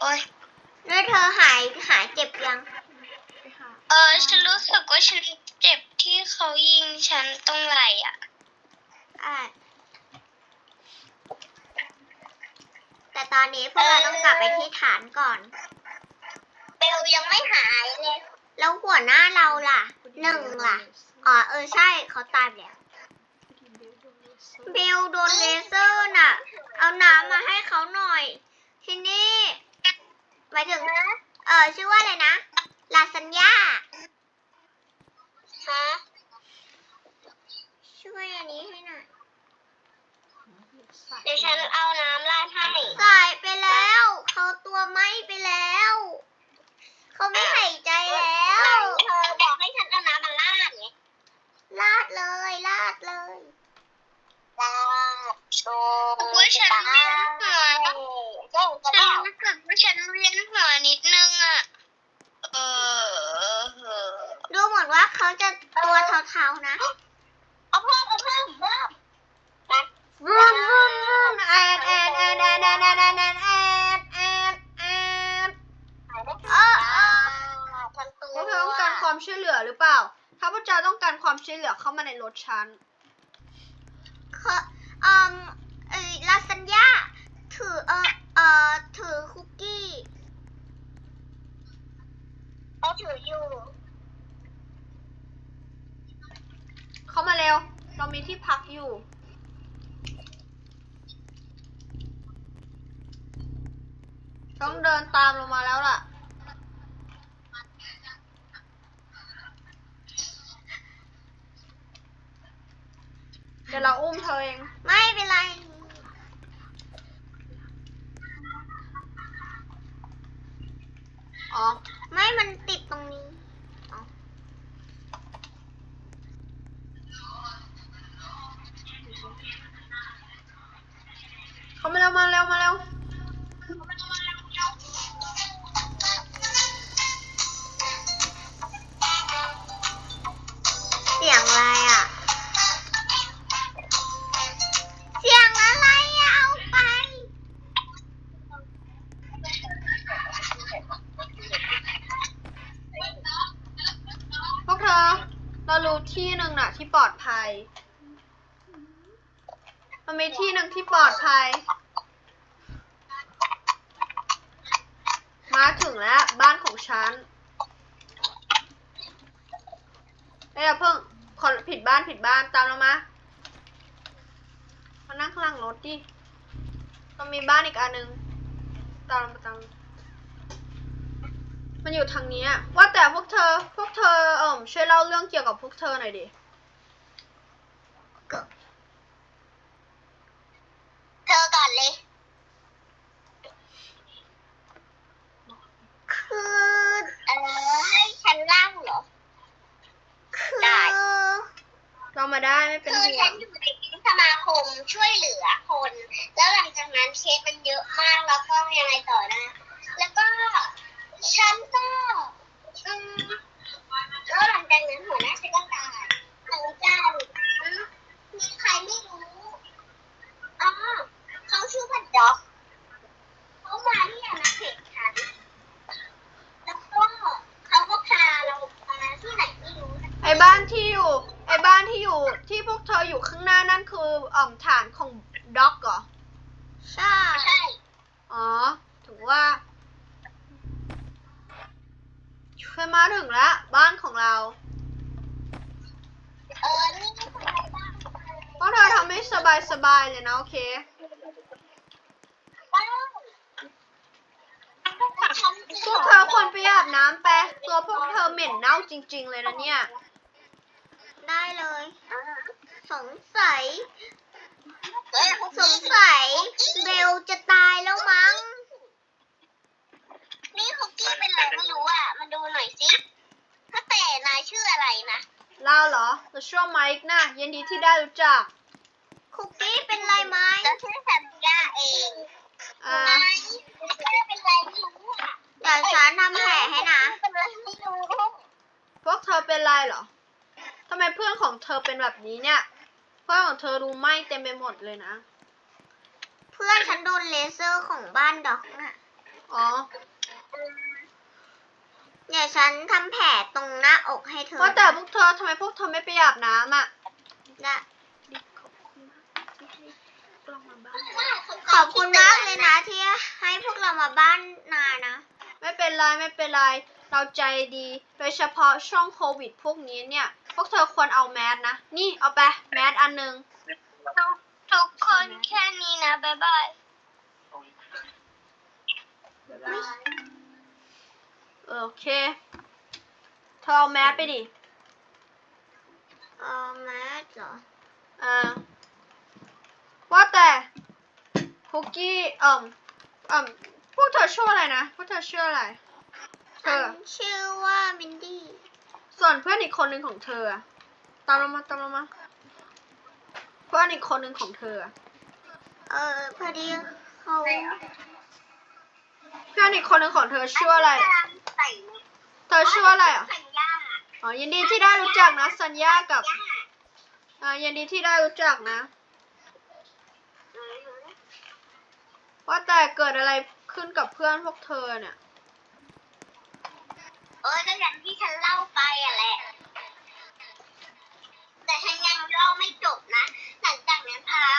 โอ้ยแล้วเธอหายหายเจ็บยังไปหาเออ ฉันรู้สึกว่าฉันเจ็บที่เขายิงฉันตรงไหล่อะ อ่า แต่ตอนนี้พวกเราต้องกลับไปที่ฐานก่อน เบลยังไม่หายเลย แล้วหัวหน้าเราล่ะ หนึ่งล่ะ อ๋อ เออ ใช่เขาตายไปแล้ว เบลโดนเลเซอร์บิลโดนเลเซอร์น่ะ เอาน้ำมาให้เขาหน่อย ที่นี่หมายถึง เออชื่อว่าอะไรนะ ลาซานญ่าฮะช่วยอันนี้ให้หน่อย เดี๋ยวฉันเอาน้ำราดให้ สายไปแล้ว เขาตัวไหม้ไปแล้ว เขาไม่หายใจแล้ว เธอบอกให้ฉันเอาน้ำมาราดไง ลาดเลยลาดเลย ราดโชว์ว่า ฉันเวียนหัวเจ้าก็ฉัได้นรู้สึกว่าฉันเวียนหัวนิดนึงอะ เออดูเหมือนว่าเขาจะตัวเทาๆนะเอาเพิ่มเอาเพิ่มเพิ่มรุนรุนรุนแอดแอดแอดแอดแอดแอดแอดแอดแอดแอดแอดเออเออทันตัวพวกเธอต้องการความช่วยเหลือหรือเปล่า ถ้าพวกเจ้าต้องการความช่วยเหลือเข้ามาในรถฉันเขาอืมเออลาซานญ่าถือเออเออถือคุกกี้เขาถืออยู่ เข้ามาเร็ว เรามีที่พักอยู่ ต้องเดินตามลงมาแล้วล่ะ เดี๋ยวเราอุ้มเธอเอง ไม่เป็นไร อ๋อ ไม่มันติดตรงนี้เขามาเร็วมาเร็วมาเร็ว มันมีที่หนึ่งที่ปลอดภัย มาถึงแล้ว บ้านของฉันเอ้ยเพิ่งคนผิดบ้านผิดบ้านตามเรามามานั่งข้างหลังรถดิต้องมีบ้านอีกอันหนึ่งตามเรามาตาม มันอยู่ทางนี้ว่าแต่พวกเธอ พวกเธอเอ่มช่วยเล่าเรื่องเกี่ยวกับพวกเธอหน่อยดิ เธอก่อนเลย คือ เออ ให้ฉันเล่าเหรอ คือ ได้ เรา มาได้ไม่เป็นคือห่วฉังนอยู่ในสมาคมช่วยเหลือคน แล้วหลังจากนั้นเคสมันเยอะมากแล้วก็ยังไงต่อนะ แล้วก็ฉันก็อืมแล้วหลังจากนั้นหัวหน้าฉันก็ตายหลังจากนั้นมีใครไม่รู้อ๋อเขาชื่อว่าด็อกเขามาที่อาณาเขตฉันแล้วก็เขาก็พาเรามาที่ไหนไม่รู้ไอ้บ้านที่อยู่ ไอ้บ้านที่อยู่ ที่พวก เธออยู่ข้างหน้านั่นคือเอ่มฐานของด็อกเหรอ ใช่ ใช่ อ๋อถึงว่าเคยมาถึงแล้ว บ้านของเรา เออ นี่ก็คืออะไรบ้างเพราะเธอทำให้สบายสบายๆเลยนะ โอเคบ้างฉันพวกเธอควรไปอาบน้ำไป ตัวพวกเธอเหม็นเน่าจริง ๆ เลยนะเนี่ย ได้เลย สงสัยเออสงสัยเบลจะตายแล้วมั้ง นี่คุกกี้เป็นอะไรไม่รู้อะ มาดูหน่อยสิถ้าแต่นายชื่ออะไรนะเล่าเหรอเราชื่อว่าไมค์นะยินดีที่ได้รู้จัก คุกกี้เป็นไรไหมแล้วชื่อสัญญาเองอ่านายชื่อเป็นอะไรไม่รู้อะเดี๋ยวฉันทำแผลให้นะ เป็นอะไรไม่รู้ พวกเธอเป็นไรเหรอทำไมเพื่อนของเธอเป็นแบบนี้เนี่ยเพื่ อนของเธอดูไหม้เต็มไปหมดเลยนะ เพื่อนฉันโดนเลเซอร์ของบ้านด็อกน่ะ อ๋อ เดี๋ยวฉันทำแผลตรงหน้าอกให้เธอว่าแต่พวกเธอทำไมพวกเธอไม่ไปอาบน้ำอะ นะขอบคุณมากขอบคุณมากเลยนะที่ให้พวกเรามาบ้านนานะ ไม่เป็นไรไม่เป็นไร เราใจดี โดยเฉพาะช่วงโควิดพวกนี้เนี่ย พวกเธอควรเอาแมสนะ นี่เอาไปแมสอันหนึง ทุกทุกคนแค่นี้นะ บ๊ายบายเออโอเค เธอเอาแมสไปดิ เออแมสเหรออ่าว่าแต่คุกกี้เอ่มเอ่มพวกเธอชื่ออะไรนะ พวกเธอชื่ออะไร เธฉัอนชื่อว่ามินดี้ ส่วนเพื่อนอีกคนหนึ่งของเธออะตามเรามาตามเรามา เพื่อนอีกคนหนึ่งของเธออะเออพอดีเขาเพื่อนอีกคนหนึ่งของเธอชื่ออะไรใส่เธอชื่ออะไรอะ สัญญาอ๋อ ยินดีที่ได้รู้จักนะ สัญญากับอ่ายินดีที่ได้รู้จักนะว่าแต่เกิดอะไรขึ้นกับเพื่อนพวกเธอเนี่ย เออก็อย่างที่ฉันเล่าไปอะแหละ แต่ฉันยังเล่าไม่จบนะ หลังจากนั้นเท้า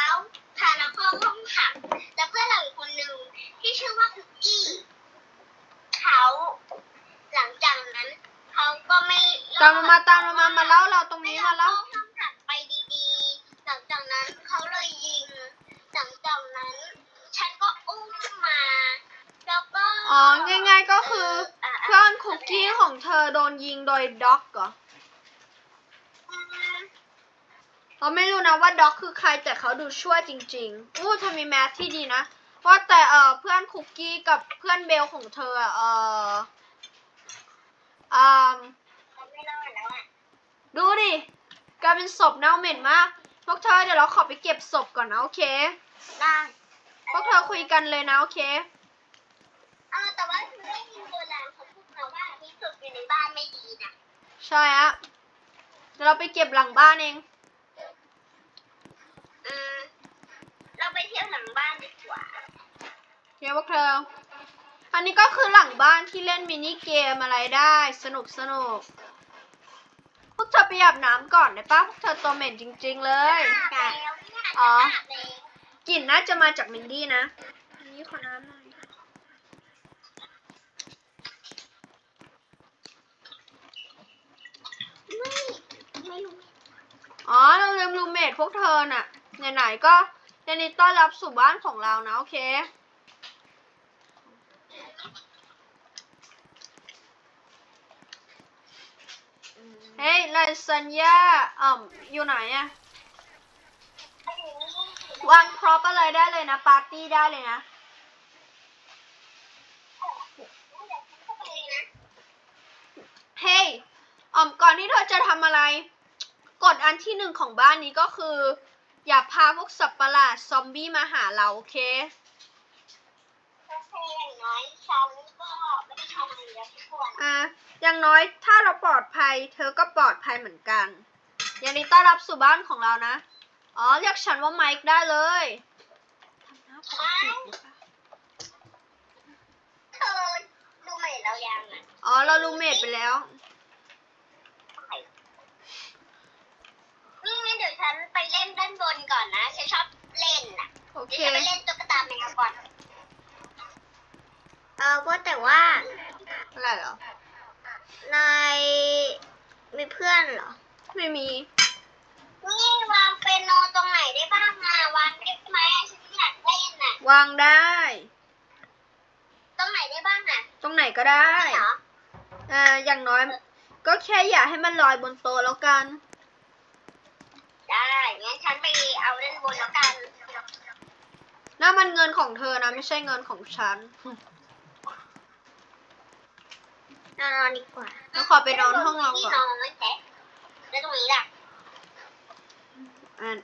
พาเราเข้าห้องขังแล้วเพื่อนเราอีกคนหนึ่งที่ชื่อว่าคุกกี้เขาหลังจากนั้นเขาก็ไม่ตามเรามาตามเรามามาเล่าเราตรงนี้มาเล่าไรห้องขังไปดีๆ หลังจากนั้นเขาเลยยิง หลังจากนั้น ฉันก็อุ้มมา แล้วก็ อ๋อ ง่ายๆก็คือเพื่อนคุ กกี้ของเธอโดนยิงโดยด็อกเหรออืมเราไม่รู้นะว่าด็อกคือใครแต่เขาดูชั่วจริงๆอู้เธอมีแมสที่ดีนะว่าแต่เออเพื่อนคุกกี้กับเพื่อนเบลของเธออะเอออ่าเขาไม่รอดแล้วอะดูดิกลายเป็นศพเน่าเหม็นมาก พวกเธอเดี๋ยวเราขอไปเก็บศพก่อนนะโอเค ได้ พวกเธอคุยกันเลยนะโอเค เออแต่ว่าฉันได้ยินโบราณเขาพูดมาว่าที่ สุดอยู่ในบ้านไม่ดีนะใช่ฮะเดี๋ยวเราไปเก็บหลังบ้านเอง อืมเราไปเที่ยวหลังบ้านดีกว่า เดี๋ยวพวกเธอ อันนี้ก็คือหลังบ้านที่เล่นมินิเกมอะไรได้ สนุกสนุกพวกเธอไปอาบน้ำก่อนได้ปะพวกเธอตัวเหม็นจริง ๆ เลย อาบแล้วเนี่ยอ๋ออาบแล้วกลิ่นน่าจะมาจากมินดี้นะ อันนี้ขอน้ำหน่อย ไม่ไม่รู้ อ๋อเราลืมรูเมทพวกเธอน่ะ ไหนๆก็ยินดีต้อนรับสู่บ้านของเรานะ โอเค เฮ้ยลาซานญ่าอ่อมอยู่ไหนอะวางพร็อพอะไรได้เลยนะ ปาร์ตี้ได้เลยนะ เฮ้ยอ่อมก่อนที่เธอจะทำอะไร กฎอันที่หนึ่งของบ้านนี้ก็คือ อย่าพาพวกสัตว์ประหลาดซอมบี้มาหาเราโอเคโอเคอย่างน้อยฉันก็ไม่ได้ทำอะไรเยอะทุกคนอะอย่างน้อยถ้าเราปลอดภัย เธอก็ปลอดภัยเหมือนกันยินดีต้อนรับสู่บ้านของเรานะ อ๋อเรียกฉันว่าไมค์ได้เลยทำหน้าปกติหรือเปล่าเธอดูใหม่เรายังอะ อ๋อเรารูเมทไปแล้ว นี่งั้นเดี๋ยวฉันไปเล่นด้านบนก่อนนะ ฉันชอบเล่นน่ะ โอเค เดี๋ยวฉันไปเล่นตุ๊กตาแมวก่อน เออว่าแต่ว่าอะไรเหรอ นายมีเพื่อนเหรอ ไม่มี นี่วางเปียโนตรงไหนได้บ้างอะวางได้ไหมอะฉันอยากเล่นน่ะ วางได้ ตรงไหนได้บ้างอะตรงไหนก็ได้ เหรออ่า อย่างน้อย ก็แค่อย่าให้มันลอยบนโต๊ะแล้วกัน ได้งั้นฉันไปเอาด้านบนแล้วกัน นั่นมันเงินของเธอนะ ไม่ใช่เงินของฉัน นอนนอนดีกว่าแล้วขอไปนอนห้องเราที่ก่อนนอนไม่แตะแล้วตรงนี้ล่ะอ่าน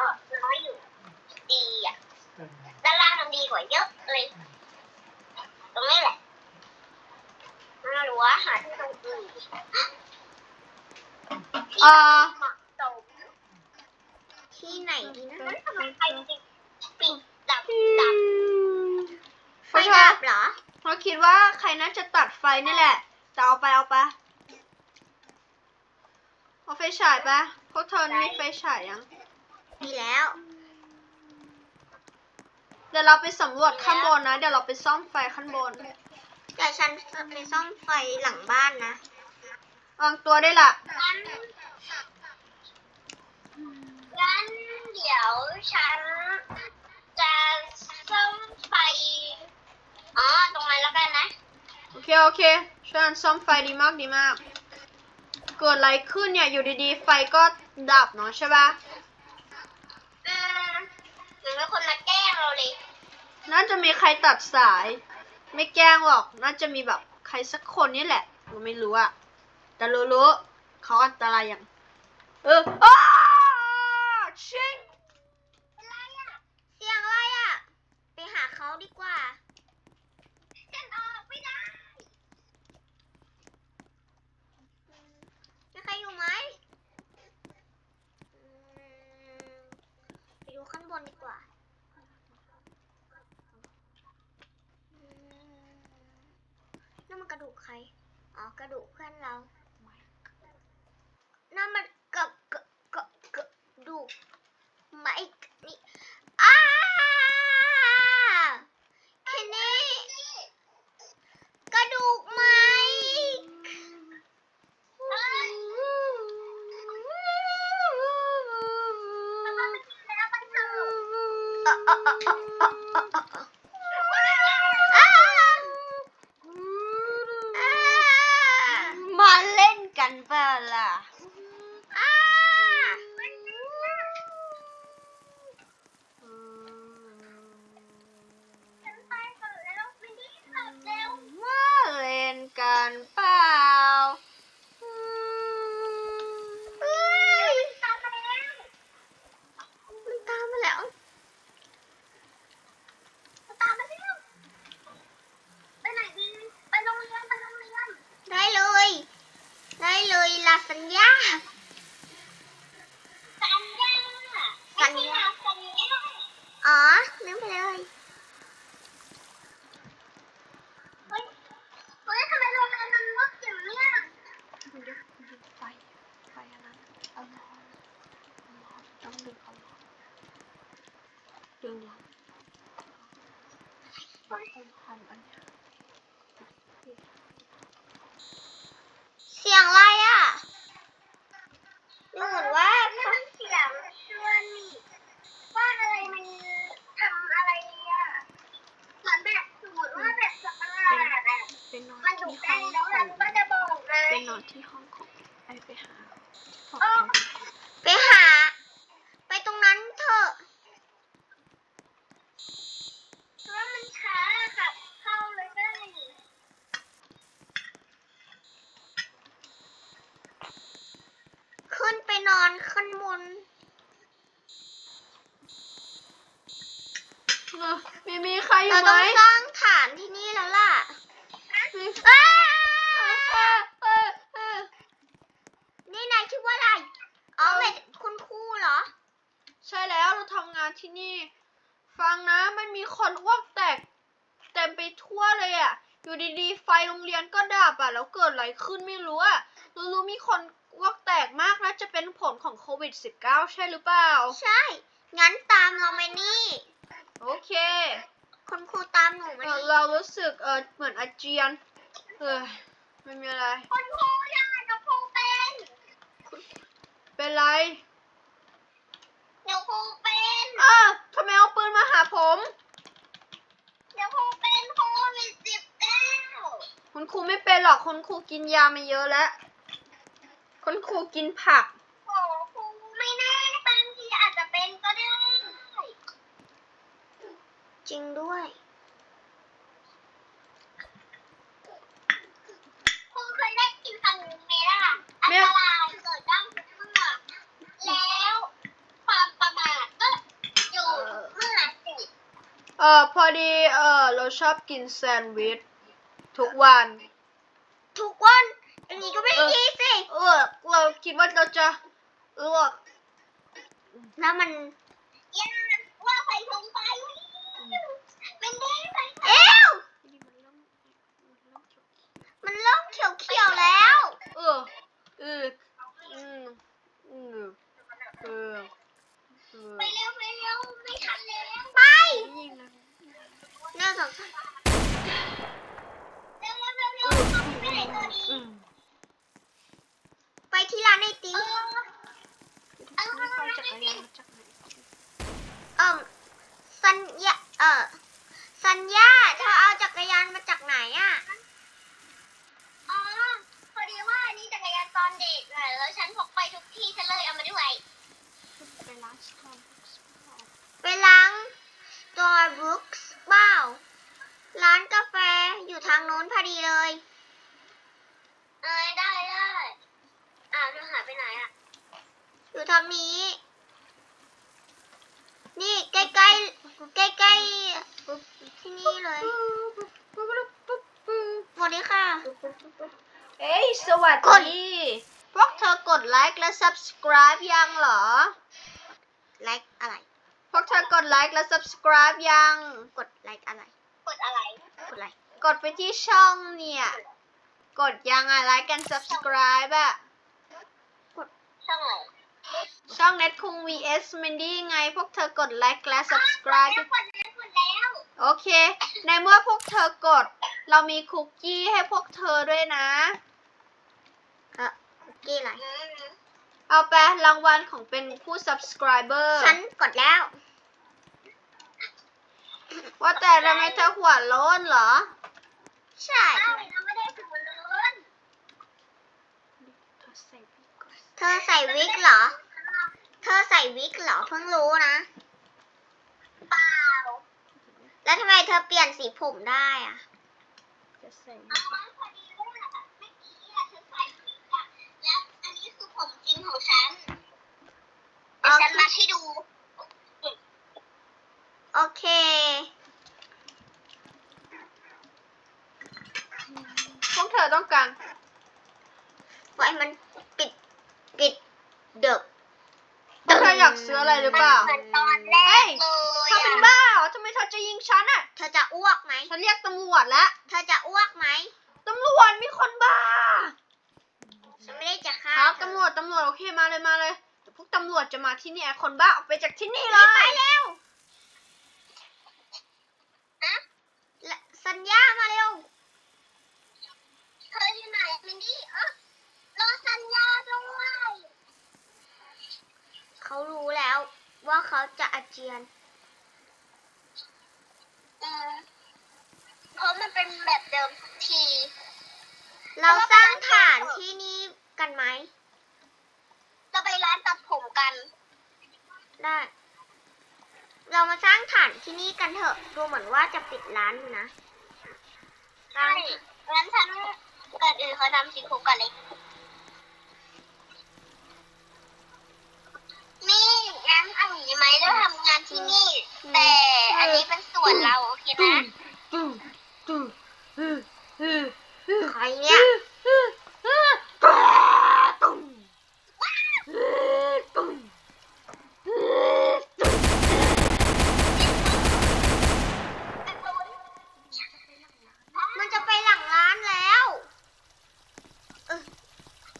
อนน้อยอยู่ ดีอะ ด้านล่างมันดีกว่าเยอะเลย ตรงนี้แหละน่ารู้ว่าหาที่ตรงอื่นเอ่อเหมาะสมที่ไหนดีนะทำไมใครปิดหลังดับไฟเพราะดัว่าบเหรอ เราคิดว่าใครน่าจะตัดไฟนี่แหละ แต่เอาไปเอาไปเอาไฟฉายไปพวกเธอมีไฟฉายยัง มีแล้ว เดี๋ยวเราไปสำรวจข้างบนนะ เดี๋ยวเราไปซ่อมไฟข้างบน แต่ฉันจะไปซ่อมไฟหลังบ้านนะวางตัวได้ละงั้นงั้นเดี๋ยวฉันจะซ่อมไฟ อ๋อ ตรงนั้นแล้วกันนะ โอเค โอเคช่วยกันซ่อมไฟดีมากดีมาก เกิดอะไรขึ้นเนี่ย อยู่ดีๆ ไฟก็ดับเนาะใช่ปะอืมเหมือนเป็นคนมาแกล้งเราเลย น่าจะมีใครตัดสาย ไม่แกล้งหรอก น่าจะมีแบบใครสักคนนี่แหละเราไม่รู้อะแต่รู้ๆเขาอันตรายอย่าง เอออ้าชิง อะไรอะ เสียงอะไรอะ ไปหาเขาดีกว่า ฉันออกไม่ได้ มีใครอยู่ไหมอืมไปดูข้างบนดีกว่าอืมนั่นมันกระดูกใคร อ๋อ กระ ดูกเพื่อนเรา นั่นมันกระกระกระกระดูกไม้นี่อ้าเคนนี่กระดูกไม้ แล้วไปเถอะ มาเล่นกันเปล่าล่ะ ฉันไปก่อนแล้วไม่ได้ขับเร็ว มาเล่นกันเปล่า เฮ้ย ตามมาแล้ว มันตามมาแล้ว ตามมาแล้วไปไหนดีไปโรงเรียนไปโรงเรียน ได้เลย ได้ เลยลาสัญญา สัญญาสัญญาสัญญา อ๋อลืมไปเลย เฮ้ยเฮ้ยทำไมโรงเรียนมันมืดอย่างเนี้ย ไฟ ไฟอันนั้นเอาร้อนร้อนต้องดึงเอาร้อนดึงร้อนเอาพันอันเนี้ย เสียงอะไรอะดูเหมือนว่า นี่มันเสียงชวนนี่ว่าอะไรมันทำอะไรอะเหมือนแบบสมมติว่าแบบสัตว์ประหลาดอะ เป็ นนอนมันอยู่ที่ใกล้ห้องแล้วของเราก็จะบอกไงเป็นนอนที่ห้องของไอไปหาบอกเออเขาไปหา ไปตรงนั้นเถอะ เพราะว่ามันช้าค่ะเข้าเลยได้ ขึ้นไปนอนขึ้นบน เออมีมีใครอ เรา ยู่ไหม ต้องสร้างฐานที่นี่แล้วล่ะ มี อ้า เออเออเออ นี่นายชื่อว่าอะไร อ๋อเป็นคุณครูเหรอ ใช่แล้ว เราทำงานที่นี่ ฟังนะมันมีคนอ้วกแตกเต็มไปทั่วเลยอะ่ะ อยู่ดีๆ ไฟโรงเรียนก็ดับอะ่ะ แล้วเกิดอะไรขึ้นไม่รู้อะ่ะรู้ๆมีคนอ้วกแตกมากนะจะเป็นผลของโควิด -19 ใช่หรือเปล่า ใช่ งั้นตามเรามานี่ โอเค คุณครูตามหนูมาเอ่อนี่เรารู้สึกเออเหมือนอาเจียน เออไม่มีอะไรคนครูยังไงกับครูเป็นเป็นไรเดี๋ยวครูเป็น เออทำไมเอาปืนมาหาผม เดี๋ยวครูเป็นโควิดสิบเก้าคุณครูไม่เป็นหรอกคุณครูกินยามาเยอะแล้ว คุณครูกินผัก โอ้ครูไม่แน่บางทีอาจจะเป็นก็ได้ จริงด้วย ครูเคยได้กินคำนี้ไหมล่ะอัน ไม่ ตรายเกิดได้ทุกเมื่อแล้วความประมาทก็อยู่เมื่อสิ เออพอ ดีเออเราชอบกินแซนด์วิชทุกวัน ทุกวันอย่างนี้ก็ไม่เออดีสิ เออเราคิดว่าเราจะเออแล้วมัน ย่าว่าไฟทงไฟ อ มันได้ไป เอวมันเริ่มเขียวเขียวๆแล้ว เออเอออืมอืมเออเออ ไปเร็วไปเร็วไม่ทันแล้ว ไป ยิงนะ หนึ่งสองสาม เร็วเร็วเร็วเร็วไปไหนตัวนี้ อืม ไปที่ร้านไอติ เอ ม อ ไม่เข้าจักรยานมาจากไหน เอ่อสัญญาเออสัญญาเธอเอาจักรยานมาจากไหนอะ อ๋อพอดีว่าอันนี้จักรยานตอนเด็กอะแล้วฉันพกไปทุกที่ฉันเลยเอามาด้วย ไปร้านสตอร์ ไปล้างตัวบุ๊กส์เปล่าร้านกาแฟอยู่ ทางโน้นพอดีเลย เอ้ยได้ได้อ้าวเธอหายไปไหนอะอยู่ทางนี้ นี่ใกล้ใกล้ใกล้ใกล้ๆที่นี่เลย สวัสดีค่ะ เอ้ยสวัสกด ดี พวกเธอกดไลค์และ subscribe ยังเหรอ ไลค์อะไร พวกเธอกดไลค์และ subscribe ยัง กดไลค์อะไร กดอะไร กดไลค์ กดไปที่ช่องเนี่ย กดยังอะไลค์กัน subscribe อะช่องไหนช่องเน็ตคุง vs Mandy ไง พวกเธอกดไลค์และ subscribe กดแล้วกดแล้ว โอเค ในเมื่อพวกเธอกด เรามีคุกกี้ให้พวกเธอด้วยนะเออคุกกี้อะไรอืมเอาไปรางวัลของเป็นผู้ subscriber ฉันกดแล้ว ว่าแต่ทำไมเธอหัวโล้นเหรอ ใช่อ้าวเราไม่ได้ถึงมันเลยเธอใส่วิกเหรอ เธอใส่วิกเหรอเพิ่งรู้นะ เปล่า แล้วทำไมเธอเปลี่ยนสีผมได้อะจะใส่เอามาพอดีเลยอะเมื่อกี้อะฉันใส่วิกอะแล้วอันนี้คือผมจริงของฉัน โอ เดี๋ยวฉัน เค มาให้ดู โอเค พวกเธอต้องการ ไว้มันปิด ปิดเดึก พวกเธออยากซื้ออะไร หรือเปล่าเหมือนตอนแรกเลยเธอเป็นอะบ้าเหรอทำไมเธอจะยิงฉันอะเธอจะอ้วกไหม ฉันเรียกตำรวจแล้วเธอจะอ้วกไหม ตำรวจมีคนบ้า ฉันไม่ได้จะฆ่าครับเธอตำรวจตำรวจโอเคมาเลยมาเลยเดี๋ยวพวกตำรวจจะมาที่นี่ไอ้คนบ้าออกไปจากที่นี่เลรีบไปย เร็วฮะและสัญญามาเร็ว เธออยู่ไหนมินดี้เออรอสัญญาด้วย เขารู้แล้ว ว่าเขาจะอาเจียน อืมเพราะมันเป็นแบบเดิมทุกที เราสร้างฐานที่นี่กันไหม เราไปร้านตัดผมกัน ได้ เรามาสร้างฐานที่นี่กันเถอะ ดูเหมือนว่าจะปิดร้านอยู่นะ ใช่ งั้นฉันก่อนอื่นเขาทำสีคุกก่อนเลย นี่งั้นเอาอย่างนี้ไหมเราทำงานที่นี่ แต่อันนี้เป็นส่วนเราโอเคนะใครเนี่ย มันจะไปหลังร้านแล้ว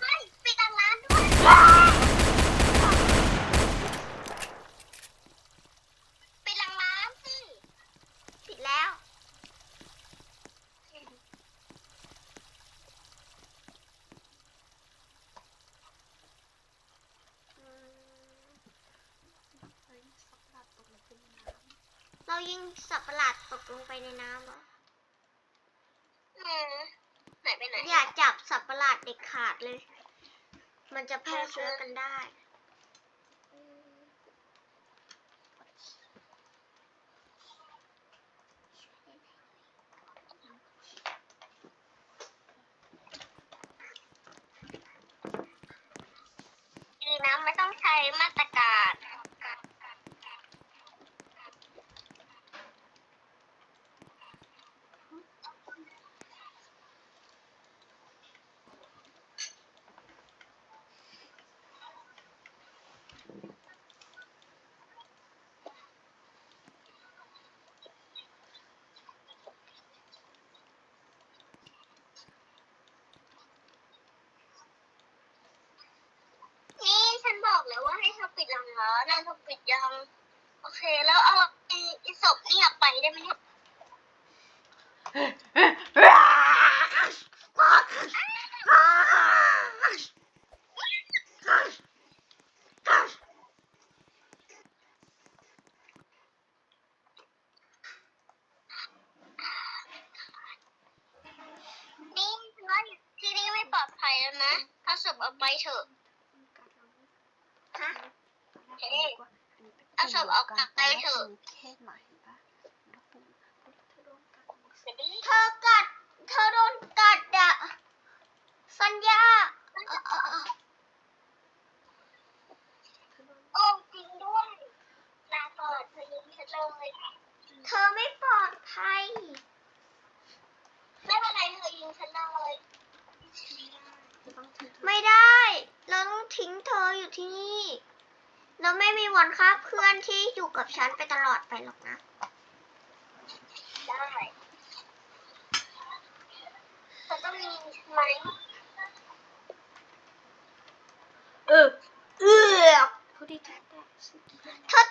เฮ้ยไปดังร้านด้วยไปดังร้านสิ ปิดแล้ว เรา ยิงสับประหลาดตกลงไปในน้ำเหรออืมไหนไปไหนอย่าจับสับประหลาดเด็ดขาดเลย มันจะแพร่เชื้อกันได้ดีนะไม่ต้องใช้มาตรการานถูกปิดยัง โอเค แล้วเอาไอ้ไอ้ศพนี่ออกไปได้ไหมเนี่ยนี่ว่าที่นี่ไม่ปลอดภัยแล้วนะ เอาศพออกไปเถอะ ฮะ เฮ้ยเอาศพออกไปเถอะเคสหมาเห็นปะเธอกัด เธอโดนกัดอะสัญญาโอ้จริงด้วยลาก่อนเธอยิงฉันเลยเธอไม่ปลอดภัย ไม่เป็นไรเธอยิงฉันเลยไม่ได้ เราต้องทิ้งเธออยู่ที่นี่ เราไม่มีวันฆ่าเพื่อนที่อยู่กับฉันไปตลอดไปหรอกนะ ได้เธอต้องยิงฉันไหมเออเอือกผู้ที่จะแตะสิเธอ